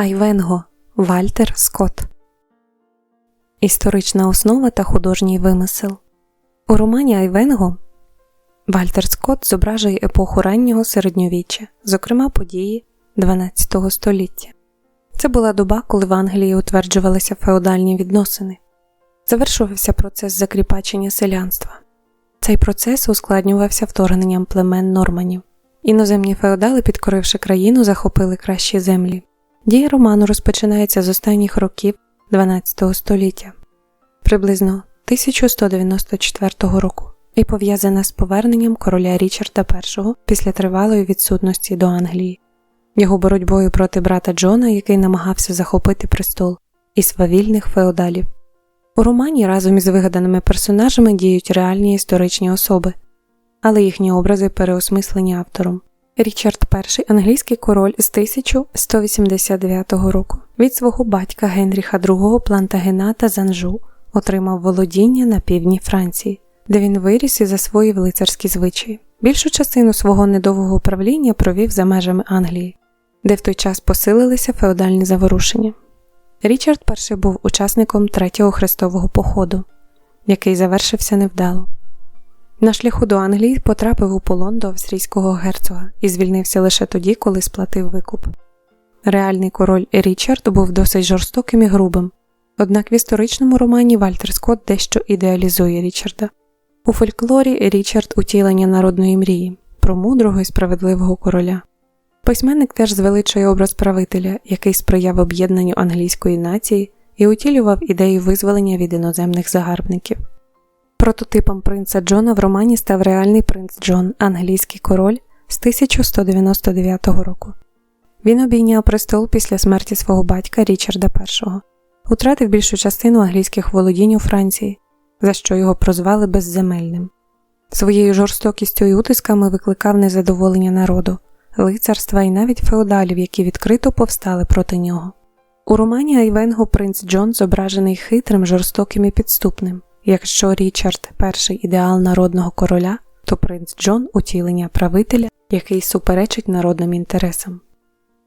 Айвенго Вальтер Скотт Історична основа та художній вимисел. У романі Айвенго Вальтер Скотт зображує епоху раннього середньовіччя, зокрема події 12 століття. Це була доба, коли в Англії утверджувалися феодальні відносини. Завершувався процес закріпачення селянства. Цей процес ускладнювався вторгненням племен норманів. Іноземні феодали, підкоривши країну, захопили кращі землі. Дія роману розпочинається з останніх років 12 століття, приблизно 1194 року, і пов'язана з поверненням короля Річарда І після тривалої відсутності до Англії, його боротьбою проти брата Джона, який намагався захопити престол, і свавільних феодалів. У романі разом із вигаданими персонажами діють реальні історичні особи, але їхні образи переосмислені автором. Річард І англійський король з 1189 року від свого батька Генріха II Плантагената Занжу отримав володіння на півдні Франції, де він виріс і засвоїв лицарські звичаї. Більшу частину свого недовгого правління провів за межами Англії, де в той час посилилися феодальні заворушення. Річард І був учасником третього хрестового походу, який завершився невдало. На шляху до Англії потрапив у полон до австрійського герцога і звільнився лише тоді, коли сплатив викуп. Реальний король Річард був досить жорстоким і грубим, однак в історичному романі Вальтер Скотт дещо ідеалізує Річарда. У фольклорі Річард утілення народної мрії про мудрого і справедливого короля. Письменник теж звеличує образ правителя, який сприяв об'єднанню англійської нації і утілював ідею визволення від іноземних загарбників. Прототипом принца Джона в романі став реальний принц Джон, англійський король з 1199 року. Він обійняв престол після смерті свого батька Річарда І, утратив більшу частину англійських володінь у Франції, за що його прозвали безземельним. Своєю жорстокістю і утисками викликав незадоволення народу, лицарства і навіть феодалів, які відкрито повстали проти нього. У романі Айвенго принц Джон зображений хитрим, жорстоким і підступним. Якщо Річард перший ідеал народного короля, то принц Джон утілення правителя, який суперечить народним інтересам.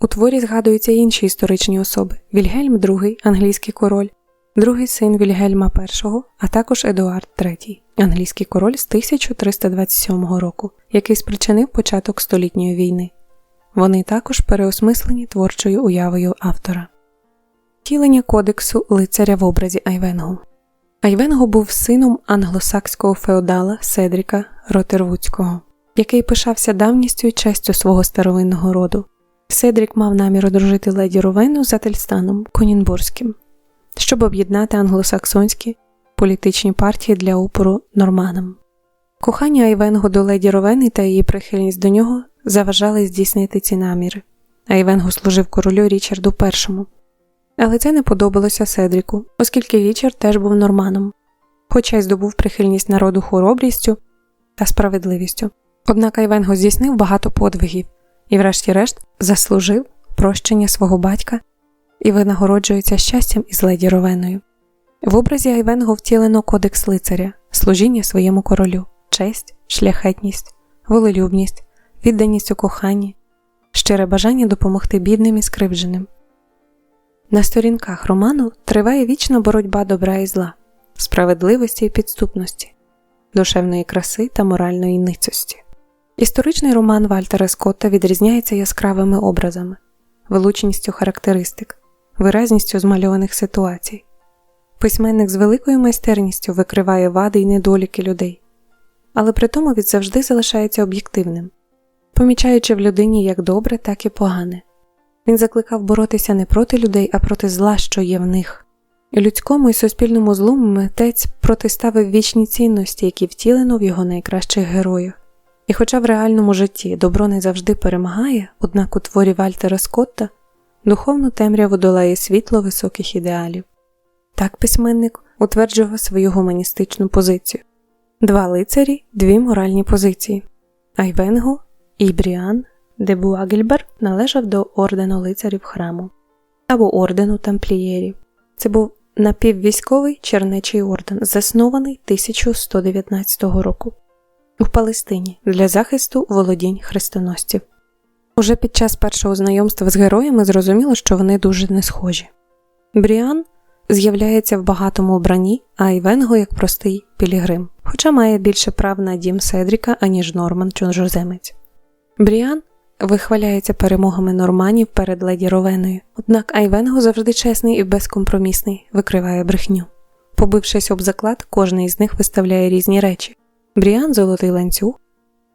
У творі згадуються інші історичні особи: Вільгельм II, англійський король, другий син Вільгельма І, а також Едуард III, англійський король з 1327 року, який спричинив початок столітньої війни. Вони також переосмислені творчою уявою автора. Тілення кодексу лицаря в образі Айвенгу Айвенго був сином англосакського феодала Седріка Ротервудського, який пишався давністю і честю свого старовинного роду. Седрік мав намір одружити леді Ровену з Ательстаном Конінбурзьким, щоб об'єднати англосаксонські політичні партії для опору норманам. Кохання Айвенго до леді Ровени та її прихильність до нього заважали здійснити ці наміри. Айвенго служив королю Річарду І. Але це не подобалося Седріку, оскільки Річард теж був норманом, хоча й здобув прихильність народу хоробрістю та справедливістю. Однак Айвенго здійснив багато подвигів і, врешті-решт, заслужив прощення свого батька і винагороджується щастям із леді Ровеною. В образі Айвенго втілено кодекс лицаря, служіння своєму королю, честь, шляхетність, волелюбність, відданість у коханні, щире бажання допомогти бідним і скривдженим. На сторінках роману триває вічна боротьба добра і зла, справедливості і підступності, душевної краси та моральної ницості. Історичний роман Вальтера Скотта відрізняється яскравими образами, вилучністю характеристик, виразністю змальованих ситуацій. Письменник з великою майстерністю викриває вади й недоліки людей, але при тому він завжди залишається об'єктивним, помічаючи в людині як добре, так і погане. Він закликав боротися не проти людей, а проти зла, що є в них. Людському і суспільному злу митець протиставив вічні цінності, які втілено в його найкращих героях. І хоча в реальному житті добро не завжди перемагає, однак у творі Вальтера Скотта духовну темряву долає світло високих ідеалів. Так письменник утверджував свою гуманістичну позицію два лицарі, дві моральні позиції Айвенго і Бріан де Буагельбер належав до ордену лицарів храму або ордену тамплієрів. Це був напіввійськовий чернечий орден, заснований 1119 року у Палестині для захисту володінь хрестоносців. Уже під час першого знайомства з героями зрозуміло, що вони дуже не схожі. Бріан з'являється в багатому вбранні, а Івенго як простий пілігрим, хоча має більше прав на дім Седріка, аніж Норман чужоземець. Бріан вихваляється перемогами норманів перед леді Ровеною, однак Айвенго завжди чесний і безкомпромісний, викриває брехню. Побившись об заклад, кожен із них виставляє різні речі. Бріан золотий ланцюг,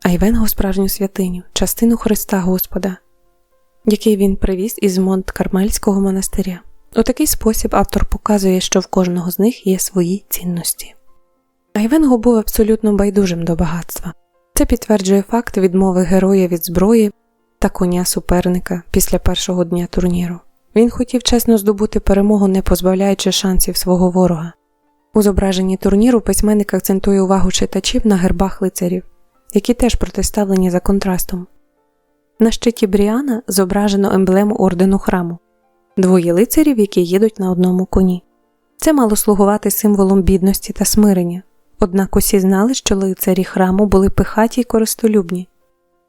Айвенго справжню святиню, частину Христа Господа, який він привіз із Монт Кармельського монастиря. У такий спосіб автор показує, що в кожного з них є свої цінності. Айвенго був абсолютно байдужим до багатства. Це підтверджує факт відмови героя від зброї та коня суперника після першого дня турніру. Він хотів чесно здобути перемогу, не позбавляючи шансів свого ворога. У зображенні турніру письменник акцентує увагу читачів на гербах лицарів, які теж протиставлені за контрастом. На щиті Бріана зображено емблему ордену храму двоє лицарів, які їдуть на одному коні. Це мало слугувати символом бідності та смирення, однак усі знали, що лицарі храму були пихаті й користолюбні.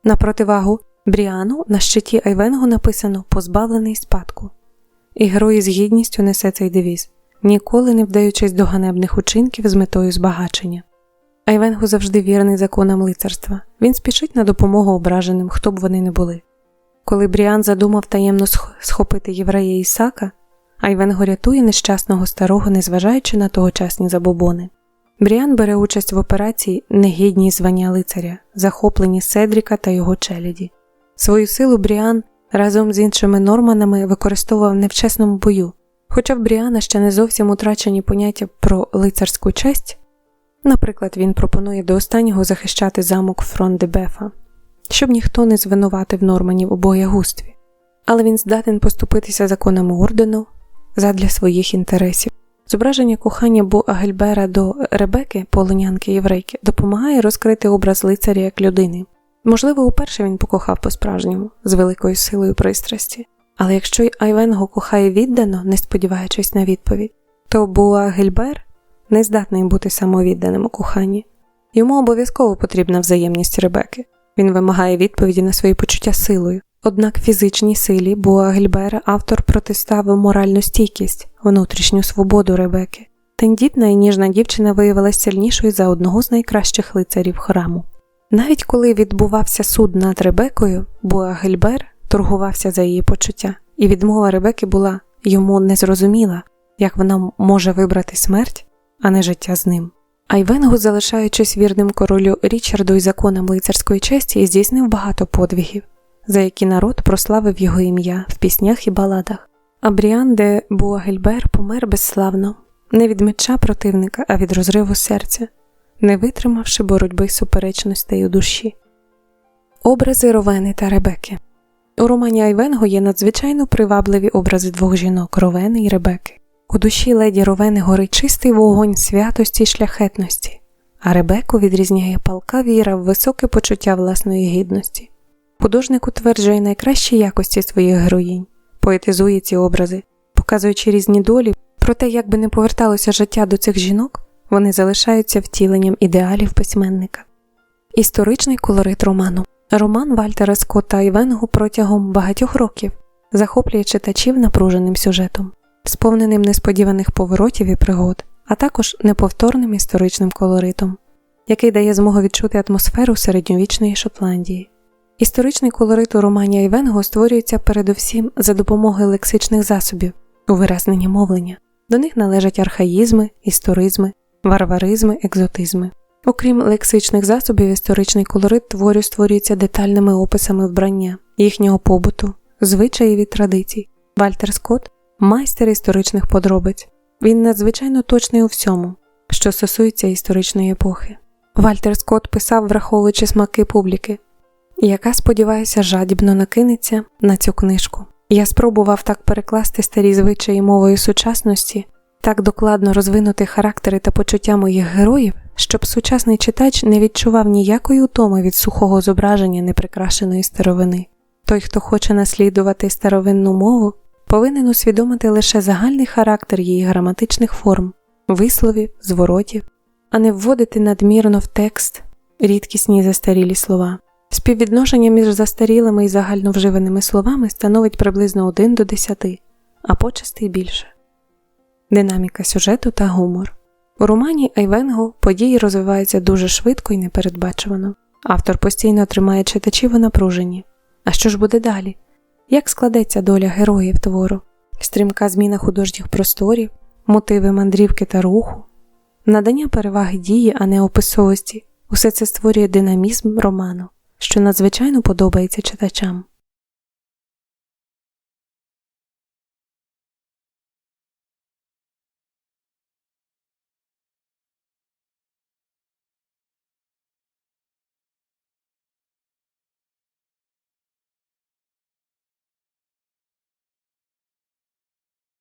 На противагу Бріану на щиті Айвенго написано позбавлений спадку, і герой з гідністю несе цей девіз, ніколи не вдаючись до ганебних учинків з метою збагачення. Айвенго завжди вірний законам лицарства, він спішить на допомогу ображеним, хто б вони не були. Коли Бріан задумав таємно схопити єврея Ісака, Айвенго рятує нещасного старого, незважаючи на тогочасні забобони. Бріан бере участь в операції негідній звання лицаря, захоплені Седріка та його челяді. Свою силу Бріан разом з іншими норманами використовував не в чесному бою, хоча в Бріана ще не зовсім утрачені поняття про лицарську честь. Наприклад, він пропонує до останнього захищати замок Фрон де Бефа, щоб ніхто не звинуватив норманів у боягустві, але він здатен поступитися законами ордену задля своїх інтересів. Зображення кохання Бо Агельбера до Ребеки, полонянки єврейки, допомагає розкрити образ лицаря як людини. Можливо, уперше він покохав по-справжньому, з великою силою пристрасті, але якщо Айвенго кохає віддано, не сподіваючись на відповідь, то Буа Гельбер не здатний бути самовідданим у коханні. Йому обов'язково потрібна взаємність Ребеки. Він вимагає відповіді на свої почуття силою. Однак фізичній силі Буа Гельбера автор протиставив моральну стійкість, внутрішню свободу Ребеки. Тендітна і ніжна дівчина виявилася сильнішою за одного з найкращих лицарів храму. Навіть коли відбувався суд над Ребекою, Буа Гельбер торгувався за її почуття, і відмова Ребеки була йому незрозуміла, як вона може вибрати смерть, а не життя з ним. Айвенгу, залишаючись вірним королю Річарду і законам лицарської честі, здійснив багато подвигів, за які народ прославив його ім'я в піснях і баладах. А Бріан де Буагельбер помер безславно, не від меча противника, а від розриву серця, не витримавши боротьби суперечностей у душі. Образи Ровени та Ребеки у романі Айвенго є надзвичайно привабливі образи двох жінок Ровени і Ребеки. У душі леді Ровени горить чистий вогонь святості й шляхетності, а Ребеку відрізняє палка віра в високе почуття власної гідності. Художник утверджує найкращі якості своїх героїнь, поетизує ці образи, показуючи різні долі, проте, як би не поверталося життя до цих жінок, вони залишаються втіленням ідеалів письменника. Історичний колорит роману Роман Вальтера Скотта Івенгу протягом багатьох років захоплює читачів напруженим сюжетом сповненим несподіваних поворотів і пригод, а також неповторним історичним колоритом, який дає змогу відчути атмосферу середньовічної Шотландії. Історичний колорит у романі Айвенго створюється передусім за допомогою лексичних засобів, у виразненні мовлення. До них належать архаїзми, історизми, варваризми, екзотизми. Окрім лексичних засобів, історичний колорит творю створюється детальними описами вбрання, їхнього побуту, звичаїв і традицій. Вальтер Скотт майстер історичних подробиць. Він надзвичайно точний у всьому, що стосується історичної епохи. Вальтер Скотт писав, враховуючи смаки публіки, яка, сподіваюся, жадібно накинеться на цю книжку. Я спробував так перекласти старі звичаї мовою сучасності, так докладно розвинути характери та почуття моїх героїв, щоб сучасний читач не відчував ніякої утоми від сухого зображення неприкрашеної старовини. Той, хто хоче наслідувати старовинну мову, повинен усвідомити лише загальний характер її граматичних форм, висловів, зворотів, а не вводити надмірно в текст рідкісні застарілі слова. Співвідношення між застарілими і загальновживаними словами становить приблизно 1 до 10, а почасти більше. Динаміка сюжету та гумор. У романі Айвенго події розвиваються дуже швидко і непередбачувано. Автор постійно тримає читачів у напруженні. А що ж буде далі? Як складеться доля героїв твору? Стрімка зміна художніх просторів, мотиви мандрівки та руху, надання переваги дії, а не описовості усе це створює динамізм роману, що надзвичайно подобається читачам.